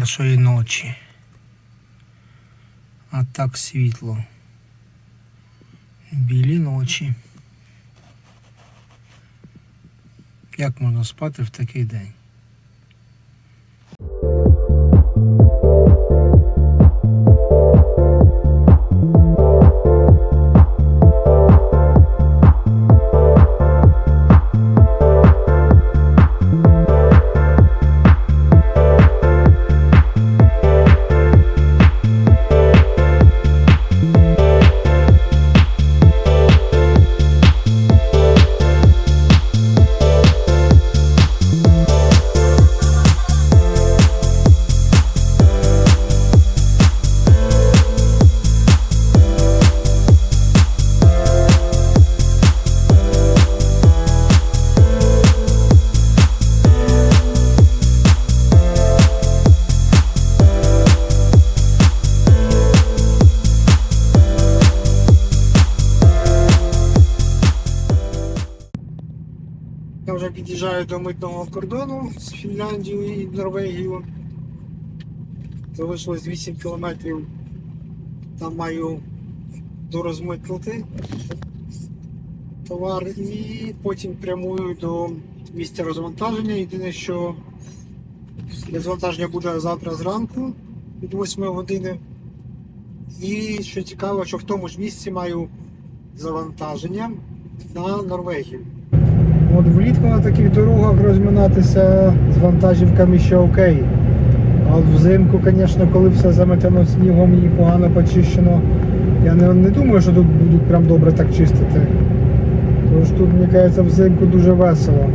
першої ночі. А так світло. Білі ночі. Як можна спати в такий день? Під'їжджаю до митного кордону з Фінляндією і Норвегією. Залишилось 8 кілометрів. Там маю дорозмитнути товар і потім прямую до місця розвантаження. Єдине, що розвантаження буде завтра зранку від 8 години. І що цікаво, що в тому ж місці маю завантаження на Норвегію. От влітку на таких дорогах розминатися з вантажівками ще окей. А от взимку, звісно, коли все заметено снігом і погано почищено, я не, не думаю, що тут будуть прям добре так чистити. Тож тут, мені кажеться, взимку дуже весело.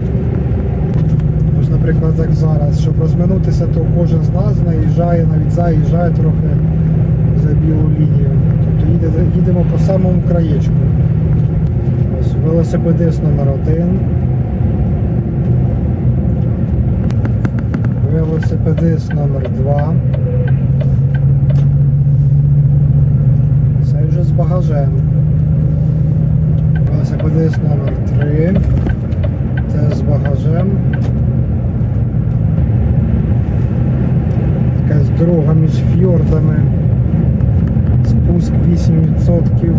Ось, наприклад, як зараз. Щоб розминутися, то кожен з нас наїжджає, навіть заїжджає трохи за білу лінію. Тобто їде, їдемо по самому краєчку. Ось велосипедист номер один. Велосипедист номер 2 Це вже з багажем. Велосипедист номер 3 Це з багажем. Якась дорога між фьордами. Спуск 8%.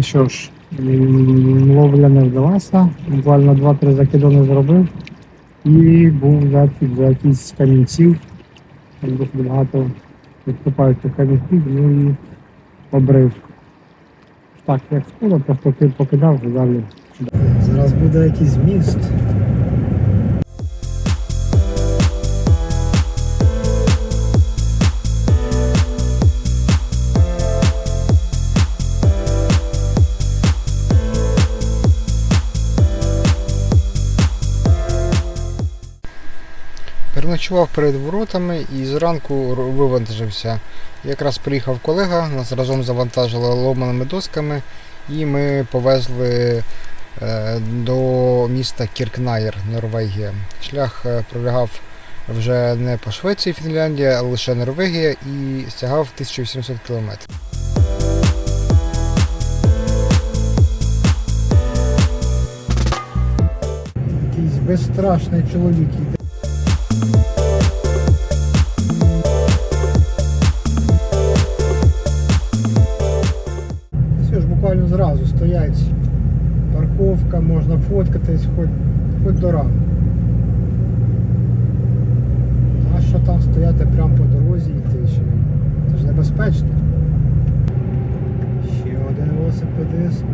Ну що ж, ловля не вдалася. Буквально 2-3 закидони зробив. І був захід за якісь камінців. Там досить багато відступають камінців, ну і обрив. Так, як шкода, просто покидав далі. Зараз буде якийсь міст. Переночував перед воротами і зранку вивантажився. Якраз приїхав колега, нас разом завантажили ломаними досками, і ми повезли е, до міста Кіркнаєр, Норвегія. Шлях е, пролягав вже не по Швеції, Фінляндія, а лише Норвегія і стягав 1800 кілометрів. Безстрашний чоловік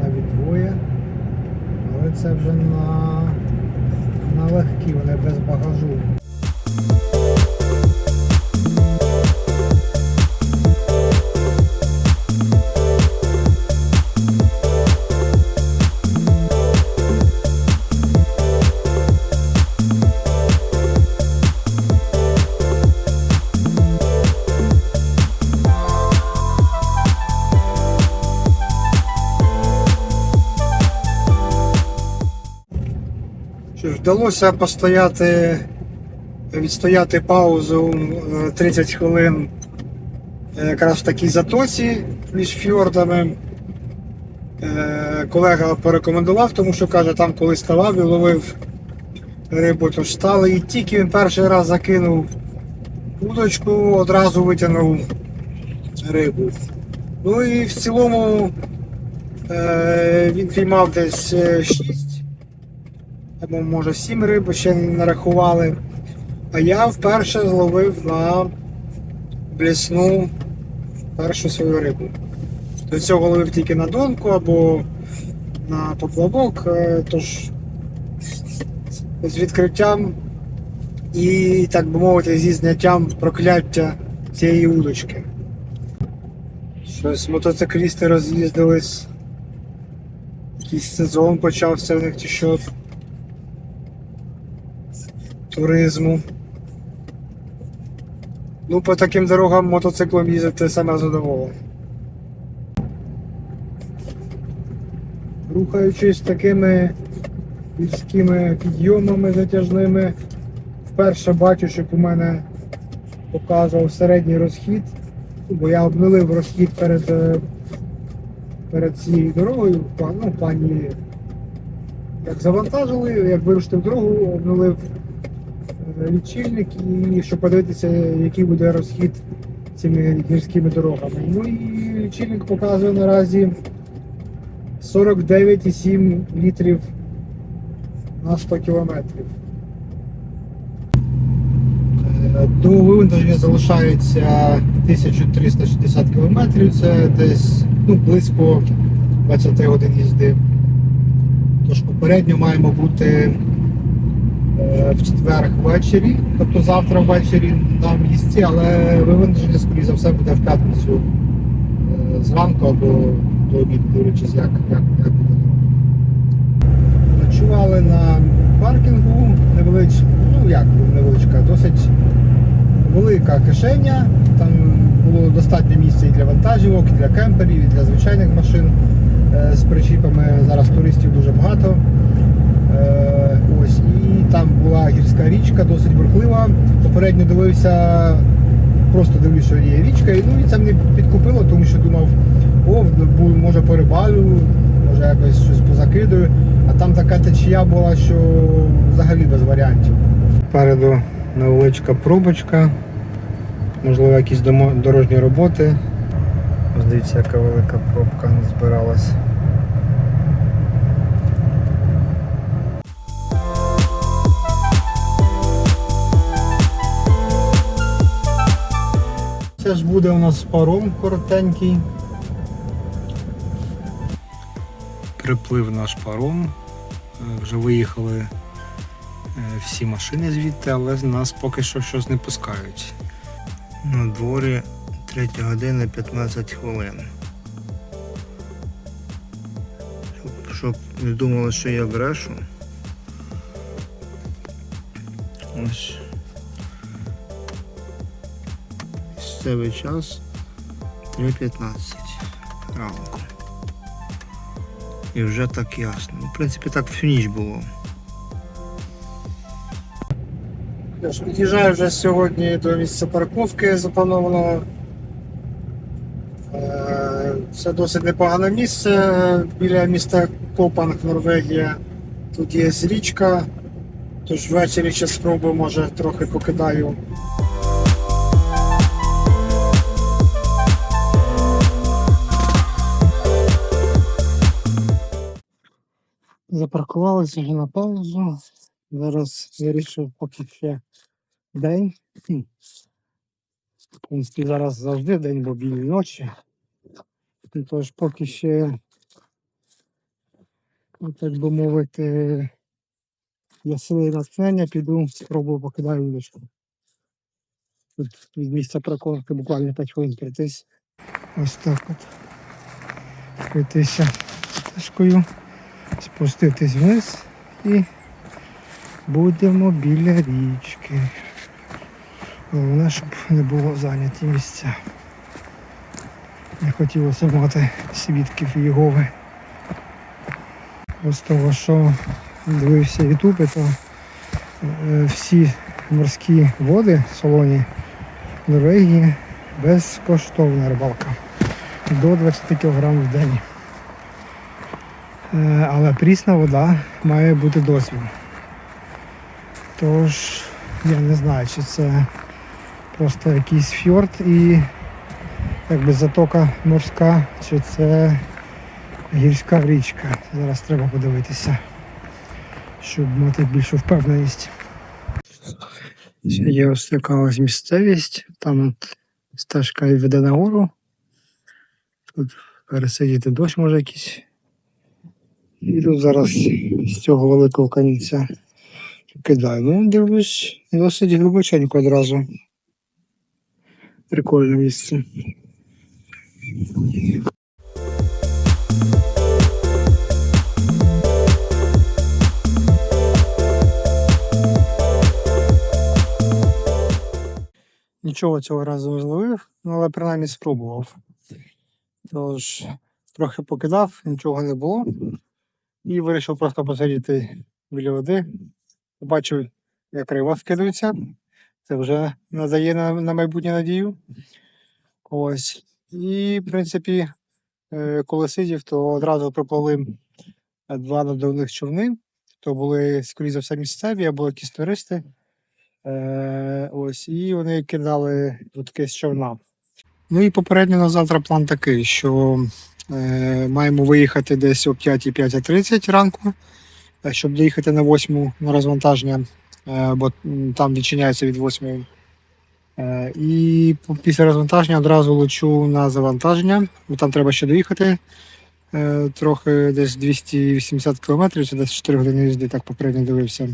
навіть двоє. Але це вже на, на легкі, вони без багажу. Вдалося постояти, відстояти паузу е, 30 хвилин е, якраз в такій затоці між фьордами. Е, Колега порекомендував, тому що каже, там коли ставав і ловив рибу, то стали. І тільки він перший раз закинув удочку, одразу витягнув рибу. Ну і в цілому е, він піймав десь 6 або може 7 риб, ще не нарахували. А я вперше зловив на блісну першу свою рибу. До цього ловив тільки на донку або на поплавок, е, тож з відкриттям і, так би мовити, зі зняттям прокляття цієї удочки. Щось мотоциклісти роз'їздились. Якийсь сезон почався в них чи що. Туризму. Ну, по таким дорогам мотоциклом їздити саме задоволення. Рухаючись такими гірськими підйомами затяжними, вперше бачу, щоб у мене показував середній розхід, бо я обнулив розхід перед, е, перед цією дорогою, ну, в плані як завантажили, як вирушити в дорогу, обнулив лічильник і щоб подивитися, який буде розхід цими гірськими дорогами. Ну і лічильник показує наразі 49,7 літрів на 100 кілометрів. Е, До вивантаження залишається 1360 кілометрів, це десь ну, близько 20 годин їзди. Тож попередньо маємо бути е, в четвер ввечері, тобто завтра ввечері на місці, але вивантаження, скоріш за все, буде в п'ятницю е, зранку або до обіду, дивлячись, як, як, як буде. Ночували на паркінгу, невеличка, ну як невеличка, досить велика кишеня. Там було достатньо місця і для вантажівок, і для кемперів, і для звичайних машин е, з причіпами. Зараз туристів дуже багато. Е, Ось, і гірська річка, досить бурхлива. Попередньо дивився, просто дивлюся, що є річка, і ну і це мене підкупило, тому що думав, о, може порибалю, може якось щось позакидаю. А там така течія була, що взагалі без варіантів. Попереду невеличка пробочка, можливо, якісь дорожні роботи. Ось яка велика пробка збиралась. Це ж буде у нас паром коротенький. Приплив наш паром. Е, Вже виїхали е, всі машини звідти, але нас поки що щось не пускають. На дворі 3 година 15 хвилин. Щоб не думали, що я брешу. Ось. Місцевий час 3.15 ранку. І вже так ясно. В принципі, так всю ніч було. Я ж під'їжджаю вже сьогодні до місця парковки заплановано. Е, Це досить непогане місце біля міста Копанг, Норвегія. Тут є річка, тож ввечері ще спробую, може трохи покидаю. Запаркувалися вже на паузу. Зараз вирішив поки ще день. В принципі, зараз завжди день, бо білі ночі. Тож поки ще, ну, так би мовити, я сили натхнення, піду, спробую покидаю вуличку. Тут від місця парковки буквально 5 хвилин пройтись. Ось так от. Пройтися стежкою, спуститись вниз і будемо біля річки. Головне, щоб не було зайняті місця. Не хотілося мати свідків Єгови. Ось того, що дивився ютуби, то е, всі морські води солоні Норвегії безкоштовна рибалка до 20 кг в день. Е, Але прісна вода має бути досвід. Тож я не знаю, чи це просто якийсь фьорд і якби затока морська, чи це гірська річка. Зараз треба подивитися, щоб мати більшу впевненість. Є ось така ось місцевість, там от стежка веде нагору. Тут пересидіти дощ може якийсь. І тут зараз з цього великого камінця кидаю. Ну, дивлюсь, досить глибоченько одразу. Прикольне місце. Нічого цього разу не зловив, ну, але принаймні спробував. Тож трохи покидав, нічого не було. І вирішив просто посидіти біля води. Побачив, як риба скидується. Це вже надає на, на майбутнє надію. Ось. І, в принципі, е, коли сидів, то одразу припливли два надувних човни. То були, скоріше за все, місцеві або якісь туристи. Е, ось, і вони кидали таке з човна. Ну і попередньо на завтра план такий, що маємо виїхати десь о 5.30 ранку, е, щоб доїхати на 8 на розвантаження, е, бо там відчиняється від 8. Е, і після розвантаження одразу лечу на завантаження, бо там треба ще доїхати. Е, трохи десь 280 кілометрів, це десь 4 години їзди, так попередньо дивився.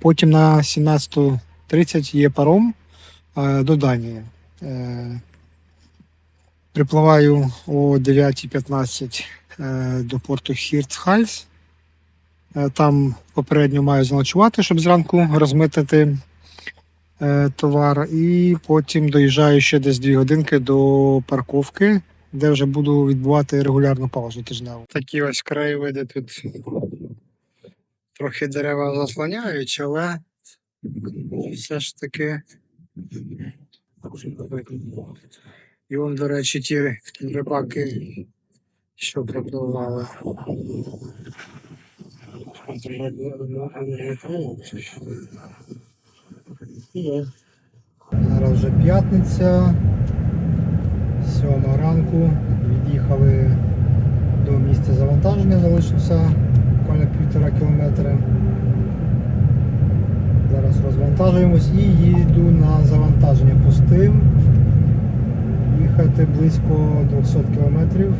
Потім на 17.30 є паром е, до Данії. Припливаю о 9.15 е, до порту Хірцхальс. Е, Там попередньо маю заночувати, щоб зранку розмитити е, товар. І потім доїжджаю ще десь 2 годинки до парковки, де вже буду відбувати регулярну паузу тижневу. Такі ось краєвиди тут трохи дерева заслоняють, але все ж таки. І вон, до речі, ті рибаки, що пропливали. Зараз вже п'ятниця, сьома ранку. Від'їхали до місця завантаження, залишився буквально півтора кілометра. Зараз розвантажуємось і їду на завантаження пустим. Їхати близько 200 кілометрів.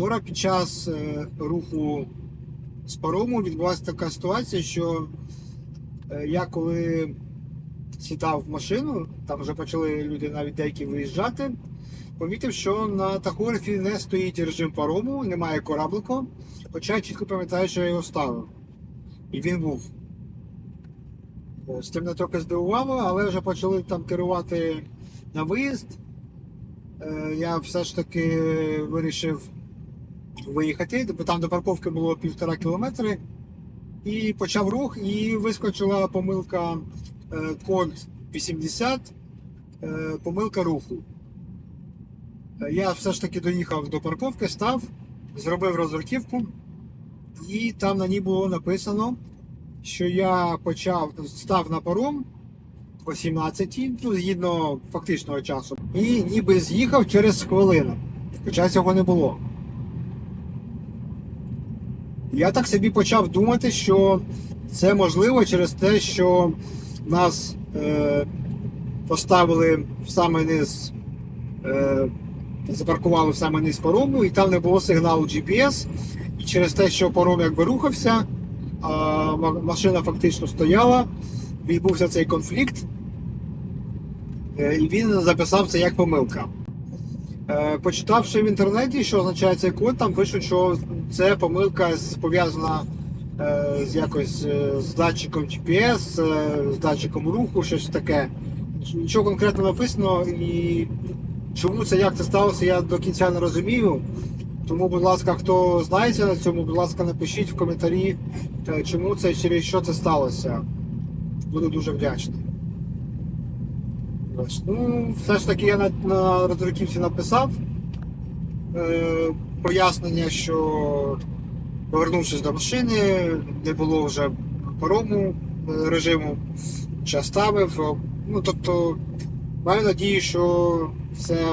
Вчора під час е, руху з парому відбулася така ситуація, що е, я коли сідав в машину, там вже почали люди навіть деякі виїжджати, помітив, що на тахографі не стоїть режим парому, немає кораблику, хоча я чітко пам'ятаю, що я його ставив. І він був. Ось, Це мене трохи здивувало, але вже почали там керувати на виїзд. Е, Я все ж таки вирішив виїхати, там до парковки було півтора кілометри. І почав рух, і вискочила помилка е, код 80, е, помилка руху. Е, Я все ж таки доїхав до парковки, став, зробив розрахівку, і там на ній було написано, що я почав став на паром о 17, ну, згідно фактичного часу, і ніби з'їхав через хвилину. Хоча цього не було. Я так собі почав думати, що це можливо через те, що нас е, поставили в самий низ, е, запаркували в самий низ парому, і там не було сигналу GPS. І через те, що паром якби рухався, а машина фактично стояла, відбувся цей конфлікт, е, і він записав це як помилка. Е, Почитавши в інтернеті, що означає цей код, там пишуть, що це помилка пов'язана е, з якось е, з датчиком GPS, з датчиком руху, щось таке. Нічого конкретно написано, і чому це як це сталося, я до кінця не розумію. Тому, будь ласка, хто знається на цьому, будь ласка, напишіть в коментарі, чому це через що це сталося. Буду дуже вдячний. Ну, все ж таки я на, на роздруківці написав е, пояснення, що повернувшись до машини, не було вже парому е, режиму, час ставив. Ну, тобто, маю надію, що все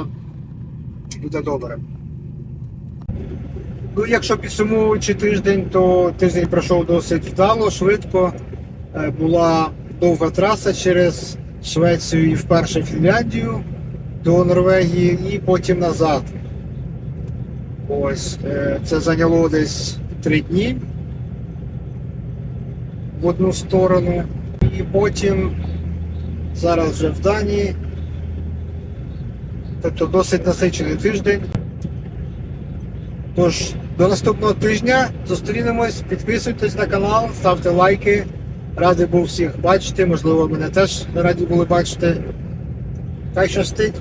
буде добре. Ну, якщо підсумовуючи тиждень, то тиждень пройшов досить вдало, швидко. Е, Була довга траса через Швецію і вперше Фінляндію до Норвегії і потім назад. Ось е, це зайняло десь три дні в одну сторону. І потім зараз вже в Данії. Тобто досить насичений тиждень. Тож, до наступного тижня зустрінемось, підписуйтесь на канал, ставте лайки. Радий був всіх бачити, можливо, мене теж раді були бачити. Хай щастить.